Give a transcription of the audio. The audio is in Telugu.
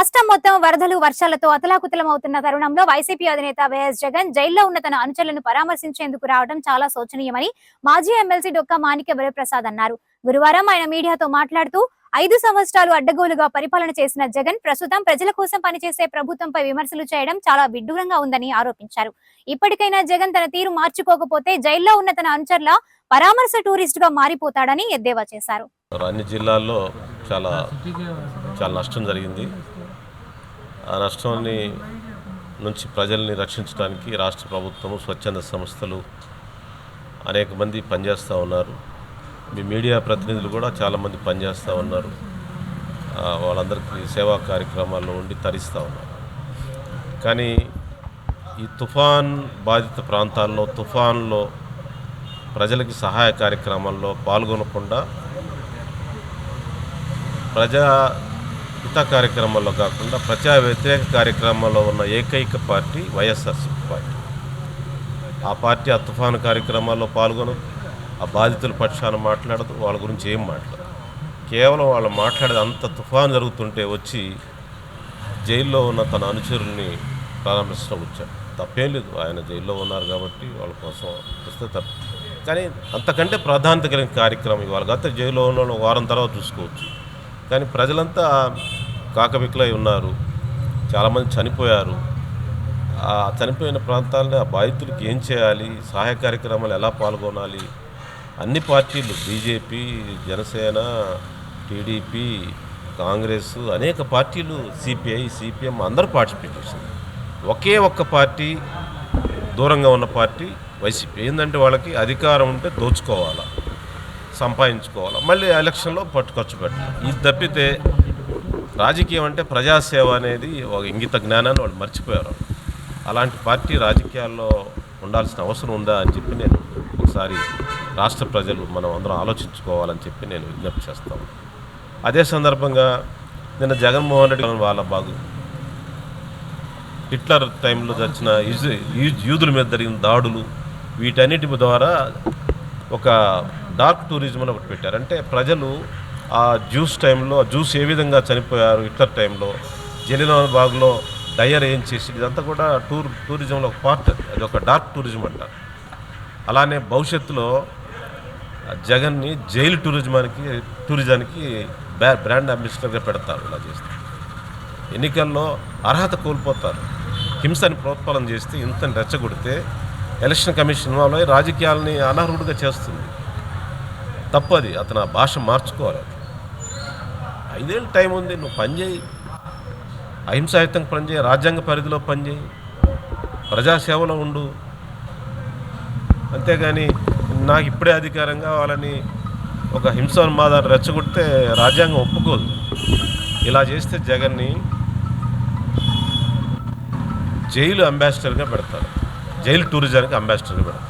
రాష్ట్రం మొత్తం వరదలు వర్షాలతో అతలాకుతలమవుతున్న తరుణంలో వైసీపీ అధినేత వైఎస్ జగన్ జైల్లో ఉన్న తన అనుచరులను పరామర్శించేందుకు రావడం చాలా శోచనీయమని మాజీ ఎమ్మెల్సీ డొక్కా మాణిక్య వరప్రసాద్ అన్నారు. గురువారం ఆయన మీడియాతో మాట్లాడుతూ ఐదు సంవత్సరాలు అడ్డగోలుగా పరిపాలన చేసిన జగన్ ప్రస్తుతం ప్రజల కోసం పనిచేసే ప్రభుత్వంపై విమర్శలు చేయడం చాలా విడ్డూరంగా ఉందని ఆరోపించారు. ఇప్పటికైనా జగన్ తన తీరు మార్చుకోకపోతే జైల్లో ఉన్న తన అనుచరుల పరామర్శ టూరిస్ట్గా మారిపోతాడని ఎద్దేవా చేశారు. అన్ని జిల్లాల్లో చాలా చాలా నష్టం జరిగింది. ఆ నష్టాన్ని నుంచి ప్రజల్ని రక్షించడానికి రాష్ట్ర ప్రభుత్వము స్వచ్ఛంద సంస్థలు అనేక మంది పనిచేస్తూ ఉన్నారు. మీ మీడియా ప్రతినిధులు కూడా చాలామంది పనిచేస్తూ ఉన్నారు. వాళ్ళందరికీ సేవా కార్యక్రమాల్లో ఉండి తరిస్తూ ఉన్నారు. కానీ ఈ తుఫాన్ బాధిత ప్రాంతాల్లో తుఫాన్లో ప్రజలకి సహాయ కార్యక్రమాల్లో పాల్గొనకుండా ప్రజా హిత కార్యక్రమాల్లో కాకుండా ప్రజా వ్యతిరేక కార్యక్రమాల్లో ఉన్న ఏకైక పార్టీ వైఎస్ఆర్సీపీ పార్టీ. ఆ పార్టీ ఆ తుఫాను కార్యక్రమాల్లో పాల్గొనదు ఆ బాధితుల పక్షాన మాట్లాడదు వాళ్ళ గురించి ఏం మాట్లాడదు. కేవలం వాళ్ళు మాట్లాడేది అంత తుఫాను జరుగుతుంటే వచ్చి జైల్లో ఉన్న తన అనుచరుల్ని ప్రారంభించడం వచ్చాడు. తప్పేం లేదు ఆయన జైల్లో ఉన్నారు కాబట్టి వాళ్ళ కోసం వస్తే తప్ప. కానీ అంతకంటే ప్రాధాన్యత కలిగిన కార్యక్రమం ఇవాళ గత జైల్లో ఉన్న వారం తర్వాత చూసుకోవచ్చు. కానీ ప్రజలంతా కాకబిక్కులై ఉన్నారు. చాలామంది చనిపోయారు. ఆ చనిపోయిన ప్రాంతాలని ఆ బాధితులకి ఏం చేయాలి? సహాయ కార్యక్రమాలు ఎలా పాల్గొనాలి? అన్ని పార్టీలు బీజేపీ జనసేన టీడీపీ కాంగ్రెస్ అనేక పార్టీలు సిపిఐ సిపిఎం అందరూ పార్టిసిపేట్ చేసింది. ఒకే ఒక్క పార్టీ దూరంగా ఉన్న పార్టీ వైసీపీ. ఏంటంటే వాళ్ళకి అధికారం ఉంటే దోచుకోవాలా? సంపాదించుకోవాలి? మళ్ళీ ఎలక్షన్లో పట్టు ఖర్చు పెట్టాలి? ఇది తప్పితే రాజకీయం అంటే ప్రజాసేవ అనేది ఒక ఇంగిత జ్ఞానాన్ని వాళ్ళు మర్చిపోయారు. అలాంటి పార్టీ రాజకీయాల్లో ఉండాల్సిన అవసరం ఉందా అని చెప్పి నేను ఒకసారి రాష్ట్ర ప్రజలు మనం అందరం ఆలోచించుకోవాలని చెప్పి నేను విజ్ఞప్తి చేస్తాను అదే సందర్భంగా నిన్న జగన్మోహన్ రెడ్డి వాళ్ళ బాగు హిట్లర్ టైంలో వచ్చిన ఇజ్- యూదుల మీద జరిగిన దాడులు వీటన్నిటి ద్వారా ఒక డార్క్ టూరిజం అని ఒకటి పెట్టారు. అంటే ప్రజలు ఆ జ్యూస్ టైంలో ఆ జ్యూస్ ఏ విధంగా చనిపోయారు హిట్లర్ టైంలో జలినాల్ బాగ్లో డయర్ ఏం చేసి ఇదంతా కూడా టూర్ టూరిజంలో ఒక పార్ట్ అది ఒక డార్క్ టూరిజం అంటారు అలానే భవిష్యత్తులో జగన్ని జైలు టూరిజమానికి టూరిజానికి బ్రా బ్రాండ్ అంబాసిడర్గా పెడతారు ఇలా చేస్తే. ఎన్నికల్లో అర్హత కోల్పోతారు. హింసని ప్రోత్పాలన చేస్తే ఇంతని రెచ్చగొడితే ఎలక్షన్ కమిషన్ వాళ్ళు రాజకీయాలని అనర్హుడిగా చేస్తుంది. తప్పది అతను ఆ భాష మార్చుకోవాలి. ఐదేళ్ళు టైం ఉంది నువ్వు పని చేయి. అహింసాయుతంగా పనిచేయి రాజ్యాంగ పరిధిలో పనిచేయి ప్రజాసేవలో ఉండు. అంతేగాని నాకు ఇప్పుడే అధికారం కావాలని ఒక హింసోన్మాదాన్ని రెచ్చగొడితే రాజ్యాంగం ఒప్పుకోదు. ఇలా చేస్తే జగన్ని జైలు అంబాసిడర్గా పెడతారు. జైలు టూరిజానికి అంబాసిడర్గా పెడతారు.